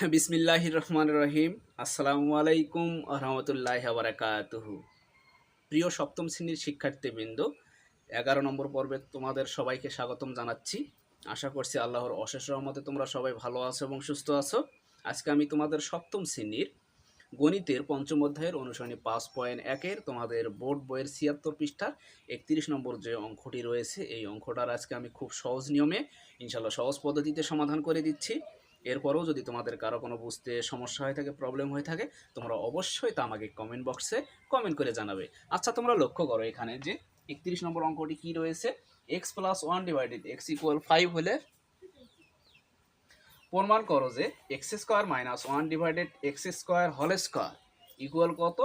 বিসমিল্লাহ রহমান রহিম আসসালামু আলাইকুম রহমতুল্লাহ বারাকাতুহু। প্রিয় সপ্তম শ্রেণির শিক্ষার্থীবৃন্দ, এগারো নম্বর পর্বে তোমাদের সবাইকে স্বাগতম জানাচ্ছি। আশা করছি আল্লাহর অশেষ রহমতে তোমরা সবাই ভালো আছো এবং সুস্থ আছো। আজকে আমি তোমাদের সপ্তম শ্রেণির গণিতের পঞ্চম অধ্যায়ের অনুসরণী পাঁচ পয়েন্ট একের তোমাদের বোর্ড বইয়ের ছিয়াত্তর পৃষ্ঠার একত্রিশ নম্বর যে অঙ্কটি রয়েছে, এই অঙ্কটার আজকে আমি খুব সহজ নিয়মে ইনশাল্লাহ সহজ পদ্ধতিতে সমাধান করে দিচ্ছি। এরপরেও যদি তোমাদের কারও কোনো বুঝতে সমস্যা হয়ে থাকে প্রবলেম হয়ে থাকে, তোমরা অবশ্যই তা আমাকে কমেন্ট বক্সে কমেন্ট করে জানাবে। আচ্ছা তোমরা লক্ষ্য করো এখানে যে একত্রিশ নম্বর অঙ্কটি কি রয়েছে? X plus one divided x equal five হলে প্রমাণ করো যে x square minus one divided x square whole square equal কত?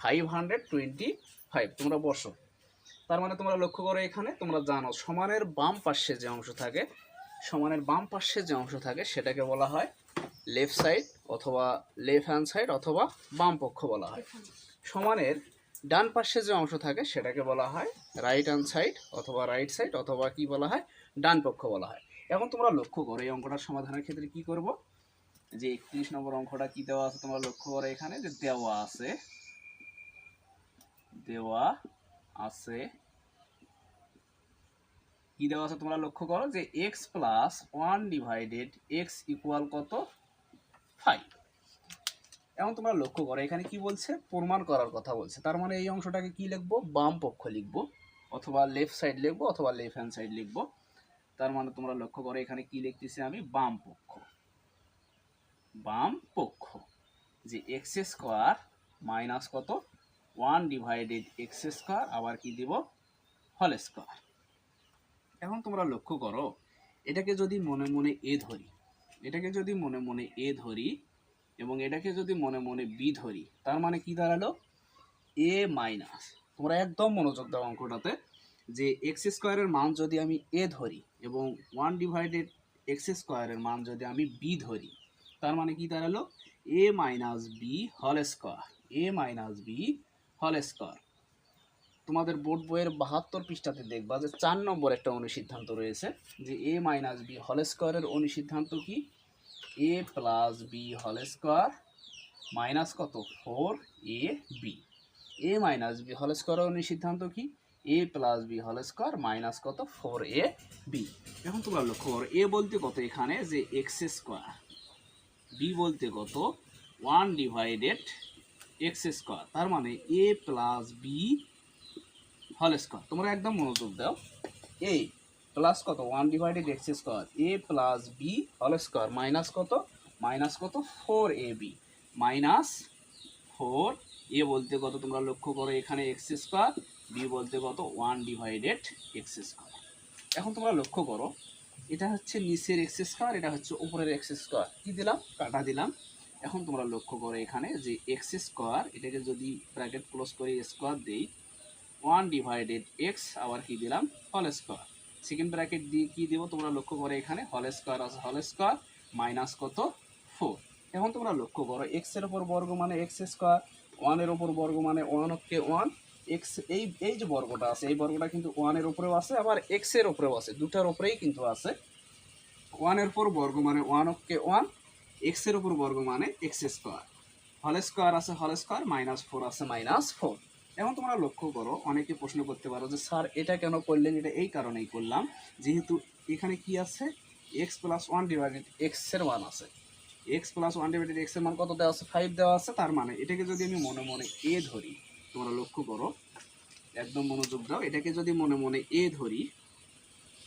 ফাইভ হান্ড্রেড টোয়েন্টি ফাইভ তোমরা বসো। তার মানে তোমরা লক্ষ্য করো এখানে, তোমরা জানো সমানের বাম পাশে যে অংশ থাকে সমানের বাম পাশে যে অংশ থাকে, সেটাকে বলা হয় লেফট সাইড অথবা লেফট হ্যান্ড সাইড অথবা বাম পক্ষ বলা হয়। সমানের ডান পাশে যে অংশ থাকে, সেটাকে বলা হয় রাইট হ্যান্ড সাইড অথবা রাইট সাইড অথবা কি বলা হয়, ডান পক্ষ বলা হয়। এখন তোমরা লক্ষ্য করো, এই অঙ্কটার সমাধানের ক্ষেত্রে কি করব? যে একত্রিশ নম্বর অঙ্কটা কি দেওয়া আছে, তোমরা লক্ষ্য করো এখানে যে দেওয়া আছে দেওয়া আছে কি দেওয়া আছে তোমরা লক্ষ্য করো যে x plus one divided x equal কত? ফাইভ এখন তোমরা লক্ষ্য করো, এখানে কি বলছে? প্রমাণ করার কথা বলছে। তার মানে এই অংশটাকে কি লিখব? বাম পক্ষ লিখব। অথবা লেফট সাইড লিখব, অথবা লেফট হ্যান্ড সাইড লিখব। তার মানে তোমরা লক্ষ্য করো, এখানে কি লিখতেছি আমি? বাম পক্ষ। বাম পক্ষ। যে এক্স স্কোয়ার মাইনাস কত? ওয়ান ডিভাইডেড এক্স স্কোয়ার আবার কি দিব? হল স্কোয়ার এখন তোমরা লক্ষ্য করো, এটাকে যদি মনে মনে এ ধরি, এটাকে যদি মনে মনে এ ধরি এবং এটাকে যদি মনে মনে বি ধরি, তার মানে কি দাঁড়াল? A minus. তোমরা একদম মনোযোগ দাও অঙ্কটাতে, যে এক্স স্কোয়ারের মান যদি আমি এ ধরি এবং ওয়ান ডিভাইডেড এক্স স্কোয়ারের মান যদি আমি বি ধরি, তার মানে কি দাঁড়াল? A minus B whole square, A minus B whole square. তোমাদের বোর্ড বইয়ের বাহাত্তর পৃষ্ঠাতে দেখবা যে চার নম্বর একটা অনুসিদ্ধান্ত রয়েছে যে এ মাইনাস বি হল স্কোয়ারের অনুসিদ্ধান্ত কি? A plus B whole square minus কত? Four A B A minus B whole স্কোয়ারের অনুসিদ্ধান্ত কি? A plus B whole square minus কত? ফোর এ বি এখন তোমরা লক্ষ্য করো, এ বলতে কত এখানে? যে এক্স স্কোয়ার বি বলতে কত? ওয়ান ডিভাইডেড এক্স স্কোয়ার তার মানে A plus B whole square, তোমরা একদম মনোযোগ দাও। এ প্লাস কত? One divided x square A plus B whole square minus কত? মাইনাস কত? Four A B minus four A বলতে কত? তোমরা লক্ষ্য করো এখানে এক্স স্কোয়ার বি বলতে কত? ওয়ান ডিভাইডেড এক্স স্কোয়ার এখন তোমরা লক্ষ্য করো, এটা হচ্ছে নিচের এক্স স্কোয়ার এটা হচ্ছে উপরের এক্স স্কোয়ার কী দিলাম? কাটা দিলাম। এখন তোমরা লক্ষ্য করো এখানে যে এক্স স্কোয়ার এটাকে যদি ব্র্যাকেট ক্লোজ করে স্কোয়ার দিই ওয়ান ডিভাইডেড এক্স, আবার কি দিলাম? হল স্কোয়ার। সেকেন্ড ব্র্যাকেট দিয়ে কি দেবো তোমরা লক্ষ্য করো এখানে? হল স্কোয়ার আছে হল স্কোয়ার, মাইনাস কত? ফোর। এখন তোমরা লক্ষ্য করো, এক্সের ওপর বর্গ মানে এক্স স্কোয়ার ওয়ানের ওপর বর্গ মানে ওয়ান কে ওয়ান। এক্স, এই এই যে বর্গটা আছে, এই বর্গটা কিন্তু ওয়ানের ওপরেও আছে, আবার এক্সের উপরেও আছে, দুটার ওপরেই কিন্তু আছে। ওয়ানের উপর বর্গ মানে ওয়ান কে ওয়ান, এক্সের উপর বর্গ মানে এক্স স্কোয়ার। হল স্কোয়ার আছে হল স্কোয়ার, মাইনাস ফোর আছে মাইনাস ফোর। এখন তোমরা লক্ষ্য করো, অনেকে প্রশ্ন করতে পারো যে, স্যার, এটা কেন করলেন? এটা এই কারণেই করলাম। যেহেতু এখানে কি আছে? এক্স প্লাস ওয়ান ডিভাইডেড এক্সের মান আছে। এক্স প্লাস ওয়ান ডিভাইডেড এক্সের মান কত দেওয়া আছে? ফাইভ দেওয়া আছে, তার মানে এটাকে যদি আমি মনে মনে এ ধরি, তোমরা লক্ষ্য করো, একদম মনোযোগ দাও, এটাকে যদি মনে মনে এ ধরি,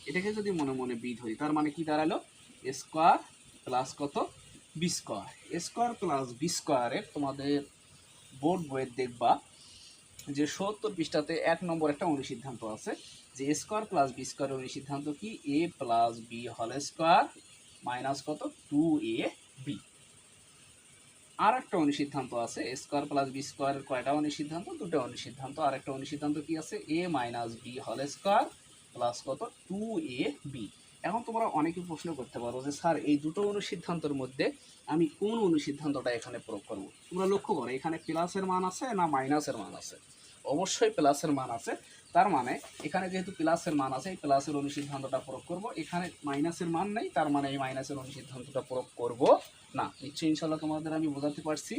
এটাকে যদি মনে মনে বি ধরি, তার মানে কি দাঁড়াল? স্কোয়ার প্লাস কত? B square square plus B স্কোয়ারের তোমাদের বোর্ড বইয়ের দেখবা যে সত্তর পৃষ্ঠাতে এক নম্বর একটা অনুসিদ্ধান্ত আছে, যে স্কোয়ার প্লাস বি স্কোয়ারের অনুসিদ্ধান্ত কি? A plus B whole square minus কত? টু এ বি আর একটা অনুসিদ্ধান্ত আছে স্কোয়ার প্লাস বি স্কোয়ারের কয়টা অনুসিদ্ধান্ত দুটো অনুসিদ্ধান্ত আর একটা অনুসিদ্ধান্ত কি আছে? A minus B whole square plus কত? টু এ বি এখন তোমরা অনেকে প্রশ্ন করতে পারো যে, স্যার, এই দুটো অনুসিদ্ধান্তের মধ্যে আমি কোন অনুসিদ্ধান্তটা এখানে প্রয়োগ করব? তোমরা লক্ষ্য করো, এখানে প্লাসের মান আছে না মাইনাসের মান আছে। অবশ্যই প্লাসের মান আছে। তার মানে এখানে যেহেতু প্লাসের মান আছে, এই প্লাসের অনুসিদ্ধান্তটা প্রয়োগ করব। এখানে মাইনাসের মান নেই, তার মানে এই মাইনাসের অনুসিদ্ধান্তটা প্রয়োগ করব না। নিশ্চয়ই ইনশাল্লাহ তোমাদের আমি বোঝাতে পারছি।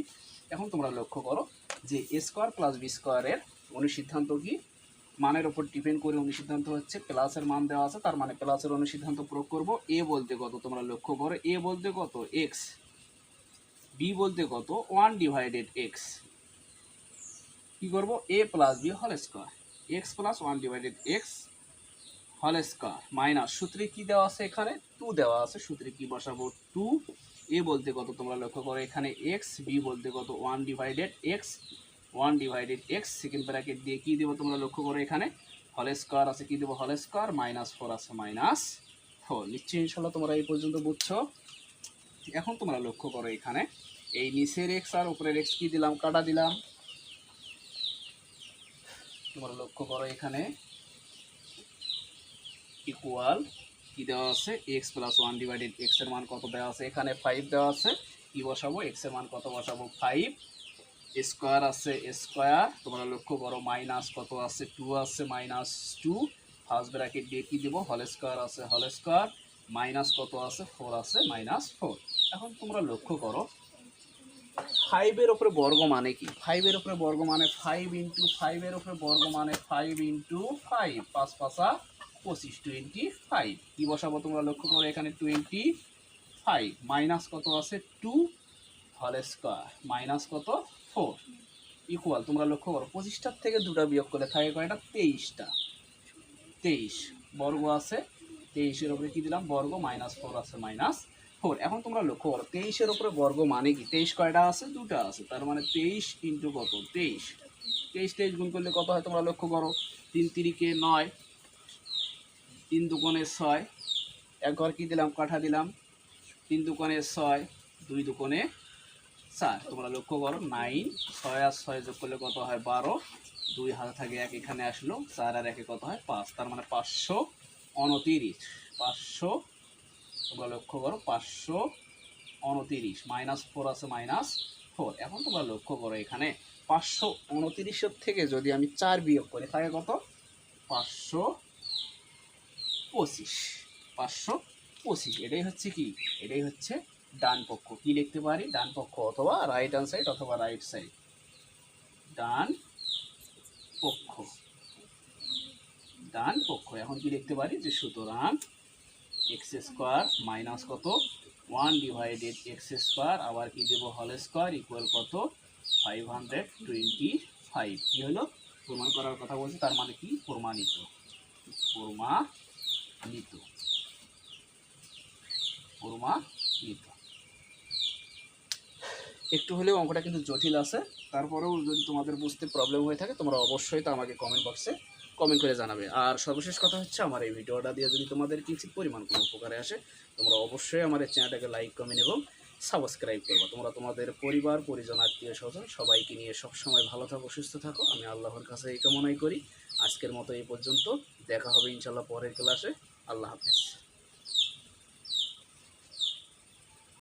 এখন তোমরা লক্ষ্য করো যে এ স্কোয়ার প্লাস বি স্কোয়ারের অনুসিদ্ধান্ত কি? মানের ওপর ডিপেন্ড করে অনুসিদ্ধান্ত হচ্ছে, প্লাসের মান দেওয়া আছে, তার মানে প্লাসের অনুসিদ্ধান্ত প্রয়োগ করব। এ বলতে কত? তোমরা লক্ষ্য করো এ বলতে কত? এক্স বি বলতে কত? ওয়ান ডিভাইডেড এক্স কি করব? A plus B whole square x plus one divided x whole square minus সূত্রে কি দেওয়া আছে এখানে? টু দেওয়া আছে। সূত্রে কি বসাবো? টু এ বলতে কত তোমরা লক্ষ্য করো এখানে? এক্স বি বলতে কত? One divided x one divided x second bracket দিয়ে কি দেবো তোমরা লক্ষ্য করো এখানে? হল স্কোয়ার আছে, কি দেবো? হল স্কোয়ার মাইনাস ফোর আছে মাইনাস ফোর নিশ্চয়ই ইনশাল্লাহ তোমরা এই পর্যন্ত বুঝছ। এখন তোমরা লক্ষ্য করো এখানে। এই নিচের এক্স আর উপরের এক্স কি দিলাম? কাটা দিলাম। তোমরা লক্ষ্য করো এখানে ইকুয়াল কি দেওয়া আছে? এক্স প্লাস ওয়ান ডিভাইডেড এক্সের মান কত দেওয়া আছে? এখানে ফাইভ দেওয়া আছে। কি বসাবো? এক্সের মান কত বসাবো? ফাইভ স্কোয়ার আছে স্কোয়ার তোমরা লক্ষ্য করো মাইনাস কত আছে? টু আছে মাইনাস টু ফার্স্ট ব্র্যাকেট দিয়ে কি দেবো? হল স্কোয়ার আছে হল স্কোয়ার মাইনাস কত আছে? ফোর আছে মাইনাস ফোর এখন তোমরা লক্ষ্য করো ফাইভের ওপরে বর্গ মানে কি? ফাইভের ওপরে বর্গ মানে ফাইভ ইন্টু ফাইভের ওপরে বর্গ মানে ফাইভ ইন্টু ফাইভ পাঁচ পাঁচা পঁচিশ টোয়েন্টি ফাইভ কি বসাবো তোমরা লক্ষ্য করো, এখানে টোয়েন্টি ফাইভ মাইনাস কত আছে? টু হল স্কোয়ার মাইনাস কত? ফোর ইকুয়াল তোমরা লক্ষ্য করো, পঁচিশটার থেকে দুটা বিয়োগ করলে থাকে কয়টা তেইশটা। তেইশ। বর্গ আছে, তেইশের ওপরে কি দিলাম? বর্গ মাইনাস ফোর আছে মাইনাস ফোর। এখন তোমরা লক্ষ্য করো, তেইশের উপরে বর্গ মানে কি? তেইশ কয়টা আছে? দুটা আছে। তার মানে তেইশ ইন্টু কত? তেইশ। তেইশ তেইশ গুণ করলে কত হয় তোমরা লক্ষ্য করো? তিন তিরিকে নয়, তিন দুকোণে ছয়, এক ঘর কি দিলাম? কাঠা দিলাম। তিন দুকোণে ছয়, দুই দুকোণে চার। তোমরা লক্ষ্য করো, নাইন, ছয় আর ছয় যোগ করলে কত হয়? বারো। দুই হাতে থাকে এক, এখানে আসলো। চার আর একে কত হয়? পাঁচ। তার মানে পাঁচশো উনতিরিশ। পাঁচশো তোমরা লক্ষ্য করো, পাঁচশো উনতিরিশ মাইনাস ফোর আছে মাইনাস ফোর এখন তোমরা লক্ষ্য করো এখানে পাঁচশো উনতিরিশের থেকে যদি আমি চার বিয়োগ করি, থাকে কত? পাঁচশো পঁচিশ পাঁচশো পঁচিশ। এটাই হচ্ছে কি? এটাই হচ্ছে ডান পক্ষ। কি লিখতে পারি? ডান পক্ষ অথবা রাইট হ্যান্ড সাইড অথবা রাইট সাইড ডান পক্ষ। ডান পক্ষ। এখন কি লিখতে পারি? যে সুতরাং এক্স স্কোয়ার মাইনাস কত? ওয়ান ডিভাইডেড এক্স স্কোয়ার, আবার কি দেবো? হল স্কোয়ার ইকুয়াল কত? ফাইভ হান্ড্রেড টোয়েন্টি ফাইভ কী হলো? প্রমাণ করার কথা বলছি, তার মানে কি? প্রমাণিত। প্রমাণিত। প্রমাণিত। একটু হলেও অঙ্কটা কিন্তু জটিল আছে। তারপরেও যদি তোমাদের বুঝতে প্রবলেম হয়ে থাকে, তোমরা অবশ্যই তা আমাকে কমেন্ট বক্সে কমেন্ট করে জানাবে। আর সর্বশেষ কথা হচ্ছে, আমার এই ভিডিওটা দিয়ে যদি তোমাদের কিঞ্চিত পরিমাণ কোনো উপকারে আসে, তোমরা অবশ্যই আমার এই চ্যানেলটাকে লাইক কমেন্ট এবং সাবস্ক্রাইব করব। তোমরা তোমাদের পরিবার, পরিজন, আত্মীয় স্বজন সবাইকে নিয়ে সবসময় ভালো থাকো, সুস্থ থাকো। আমি আল্লাহর কাছে এই কামনাই করি। আজকের মতো এই পর্যন্ত। দেখা হবে ইনশাল্লাহ পরের ক্লাসে আল্লাহ হাফেজ।